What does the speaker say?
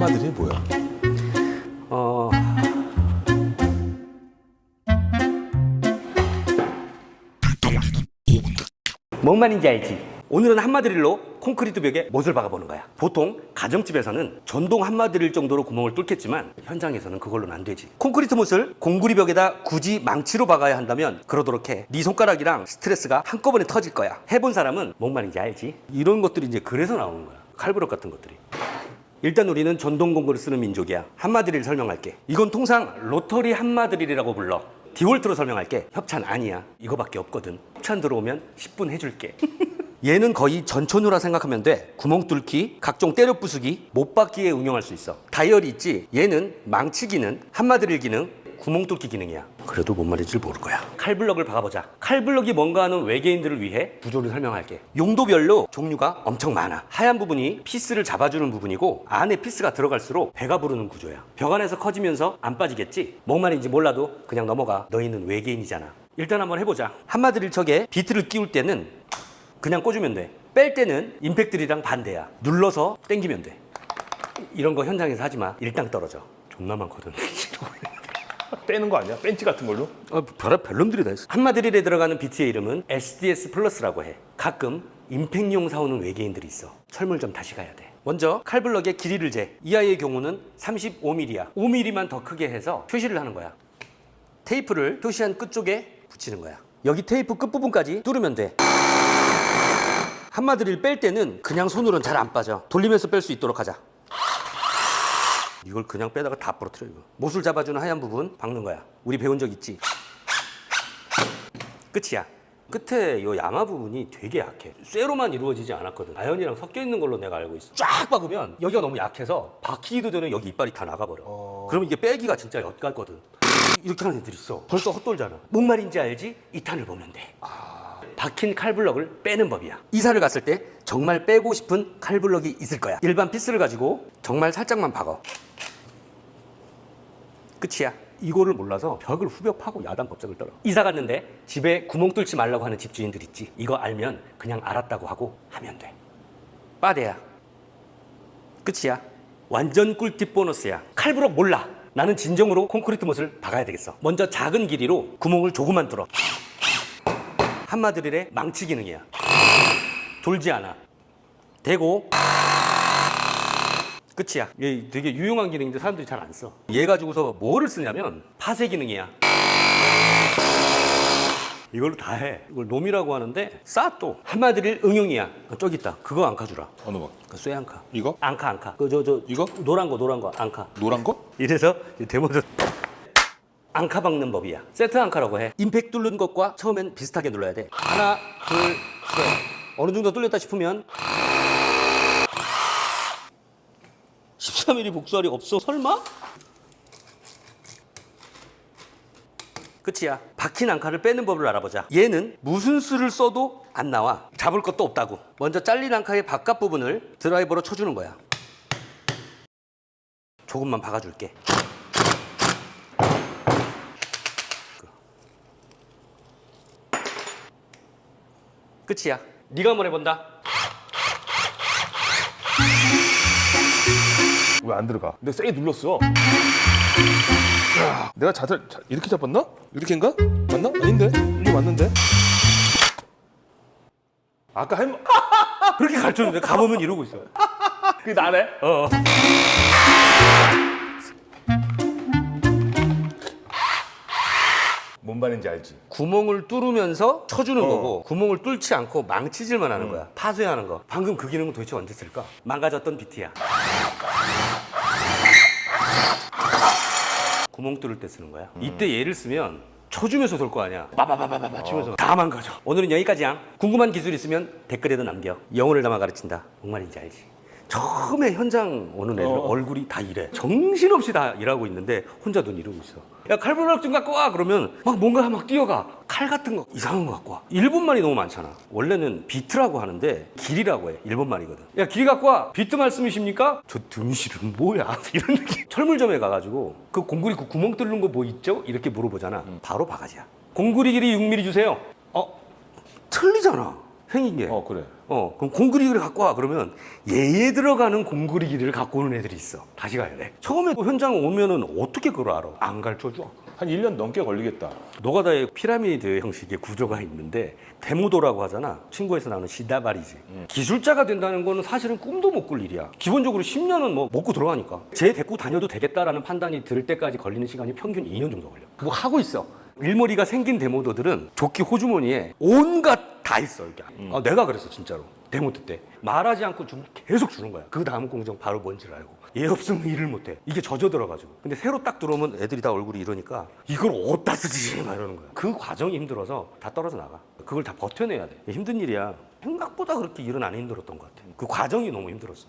한마디리 뭐야? 어. 뭔 말인지 알지? 오늘은 한마드릴로 콘크리트 벽에 못을 박아보는 거야. 보통 가정집에서는 전동 한마드릴 정도로 구멍을 뚫겠지만 현장에서는 그걸로는 안 되지. 콘크리트 못을 공구리 벽에다 굳이 망치로 박아야 한다면 그러도록 해. 네 손가락이랑 스트레스가 한꺼번에 터질 거야. 해본 사람은 뭔 말인지 알지? 이런 것들이 이제 그래서 나오는 거야. 칼부럭 같은 것들이. 일단 우리는 전동 공구를 쓰는 민족이야. 한마드릴 설명할게. 이건 통상 로터리 한마드릴이라고 불러. 디볼트로 설명할게. 협찬 아니야. 이거밖에 없거든. 협찬 들어오면 10분 해줄게. 얘는 거의 전천후라 생각하면 돼. 구멍 뚫기, 각종 때려 부수기, 못 박기에 응용할 수 있어. 다이얼이 있지. 얘는 망치 기능, 한마드릴 기능, 구멍 뚫기 기능이야. 그래도 뭔 말인지 모를 거야. 칼블럭을 박아보자. 칼블럭이 뭔가 하는 외계인들을 위해 구조를 설명할게. 용도별로 종류가 엄청 많아. 하얀 부분이 피스를 잡아주는 부분이고 안에 피스가 들어갈수록 배가 부르는 구조야. 벽 안에서 커지면서 안 빠지겠지? 뭔 말인지 몰라도 그냥 넘어가. 너희는 외계인이잖아. 일단 한번 해보자. 한마드릴 척에 비트를 끼울 때는 그냥 꽂으면 돼. 뺄 때는 임팩트리랑 반대야. 눌러서 당기면 돼. 이런 거 현장에서 하지 마. 일당 떨어져. 존나 많거든. 빼는 거 아니야? 벤치 같은 걸로? 아, 별의 별놈들이 다 있어. 한마드릴에 들어가는 비트의 이름은 SDS 플러스라고 해. 가끔 임팩용 사오는 외계인들이 있어. 철물 좀 다시 가야 돼. 먼저 칼블럭의 길이를 재. 이 아이의 경우는 35mm야. 5mm만 더 크게 해서 표시를 하는 거야. 테이프를 표시한 끝 쪽에 붙이는 거야. 여기 테이프 끝부분까지 뚫으면 돼. 한마드릴 뺄 때는 그냥 손으로는 잘 안 빠져. 돌리면서 뺄 수 있도록 하자. 이걸 그냥 빼다가 다 부러뜨려 이거. 못을 잡아주는 하얀 부분 박는 거야. 우리 배운 적 있지? 끝이야. 끝에 요 야마 부분이 되게 약해. 쇠로만 이루어지지 않았거든. 아연이랑 섞여 있는 걸로 내가 알고 있어. 쫙 박으면 여기가 너무 약해서 박히기도 전에 여기 이빨이 다 나가버려. 그러면 이게 빼기가 진짜 엿같거든. 이렇게 하는 애들 있어. 벌써 헛돌잖아. 뭔 말인지 알지? 이 탄을 보면 돼. 박힌 칼블럭을 빼는 법이야. 이사를 갔을 때 정말 빼고 싶은 칼블럭이 있을 거야. 일반 피스를 가지고 정말 살짝만 박어. 끝이야. 이거를 몰라서 벽을 후벼 파고 야단 법석을 떨어. 이사 갔는데 집에 구멍 뚫지 말라고 하는 집주인들 있지. 이거 알면 그냥 알았다고 하고 하면 돼. 빠대야. 끝이야. 완전 꿀팁 보너스야. 칼브럭 몰라. 나는 진정으로 콘크리트 못을 박아야 되겠어. 먼저 작은 길이로 구멍을 조금만 뚫어. 한마드릴의 망치 기능이야. 돌지 않아. 대고 끝이야. 얘 되게 유용한 기능인데 사람들이 잘 안 써. 얘 가지고서 뭐를 쓰냐면 파쇄 기능이야. 이걸로 다 해. 이걸 놈이라고 하는데 싸 또. 한마드릴 응용이야. 어, 저기 있다. 그거 앙카 주라. 어느 거? 그쇠 앙카. 이거? 앙카 앙카. 그 저 저 이거? 노란 거 노란 거 앙카. 노란 거? 이래서 데모들 앙카 박는 법이야. 세트 앙카라고 해. 임팩 뚫는 것과 처음엔 비슷하게 눌러야 돼. 하나, 둘, 셋. 어느 정도 뚫렸다 싶으면 13mm 복수알이 없어? 설마? 끝이야. 박힌 앙카를 빼는 법을 알아보자. 얘는 무슨 수를 써도 안 나와. 잡을 것도 없다고. 먼저 잘린 앙카의 바깥 부분을 드라이버로 쳐주는 거야. 조금만 박아줄게. 끝이야. 네가 한번 해본다. 왜 안 들어가? 내가 세게 눌렀어. 야, 내가 자세 자, 이렇게 잡았나? 이렇게인가? 맞나? 아닌데? 이게 맞는데? 아까 할 말- 그렇게 가르쳤는데 가보면 이러고 있어. 그게 나네? 어. 뭔 말인지 알지? 구멍을 뚫으면서 쳐주는 어. 거고 구멍을 뚫지 않고 망치질만 하는 거야. 파쇄하는 거. 방금 그 기능은 도대체 언제 쓸까? 망가졌던 비트야. 구멍 뚫을 때 쓰는 거야. 이때 얘를 쓰면 쳐주면서 돌 거 아니야. 빠바바바바 치면서 다 망가져. 오늘은 여기까지야. 궁금한 기술 있으면 댓글에도 남겨. 영혼을 담아 가르친다. 뭔 말인지 알지? 처음에 현장 오는 애들 어. 얼굴이 다 이래. 정신없이 다 일하고 있는데 혼자 눈 이러고 있어. 야 칼블럭 좀 갖고 와 그러면 막 뭔가 막 뛰어가. 칼 같은 거 이상한 거 갖고 와. 일본 말이 너무 많잖아. 원래는 비트라고 하는데 길이라고 해. 일본 말이거든. 야길 갖고 와. 비트 말씀이십니까? 저 등실은 뭐야? 이런 느낌. 철물점에 가가지고 그 공구리 그 구멍 뚫는 거 뭐 있죠? 이렇게 물어보잖아. 바로 바가지야. 공구리 길이 6mm 주세요. 어? 틀리잖아. 생긴 게. 어 그래. 어, 그럼 공구리기를 갖고 와. 그러면 얘에 들어가는 공구리기를 갖고 오는 애들이 있어. 다시 가야 돼. 처음에 그 현장 오면은 어떻게 그걸 알아? 안 가르쳐 줘. 한 1년 넘게 걸리겠다. 노가다에 피라미드 형식의 구조가 있는데 데모도라고 하잖아. 친구에서 나오는 시다바리지. 기술자가 된다는 거는 사실은 꿈도 못 꿀 일이야. 기본적으로 10년은 뭐 먹고 들어가니까. 쟤 데리고 다녀도 되겠다라는 판단이 들 때까지 걸리는 시간이 평균 2년 정도 걸려. 그거 하고 있어. 일머리가 생긴 데모도들은 조끼 호주머니에 온갖 다 있어. 이게. 아, 내가 그랬어 진짜로. 데모트 때 말하지 않고 좀 계속 주는 거야. 그 다음 공정 바로 뭔지를 알고. 얘 없으면 일을 못해. 이게 젖어 들어가지고. 근데 새로 딱 들어오면 애들이 다 얼굴이 이러니까 이걸 어디다 쓰지? 막 이러는 거야. 그 과정이 힘들어서 다 떨어져 나가. 그걸 다 버텨내야 돼. 힘든 일이야. 생각보다 그렇게 일은 안 힘들었던 것 같아. 그 과정이 너무 힘들었어.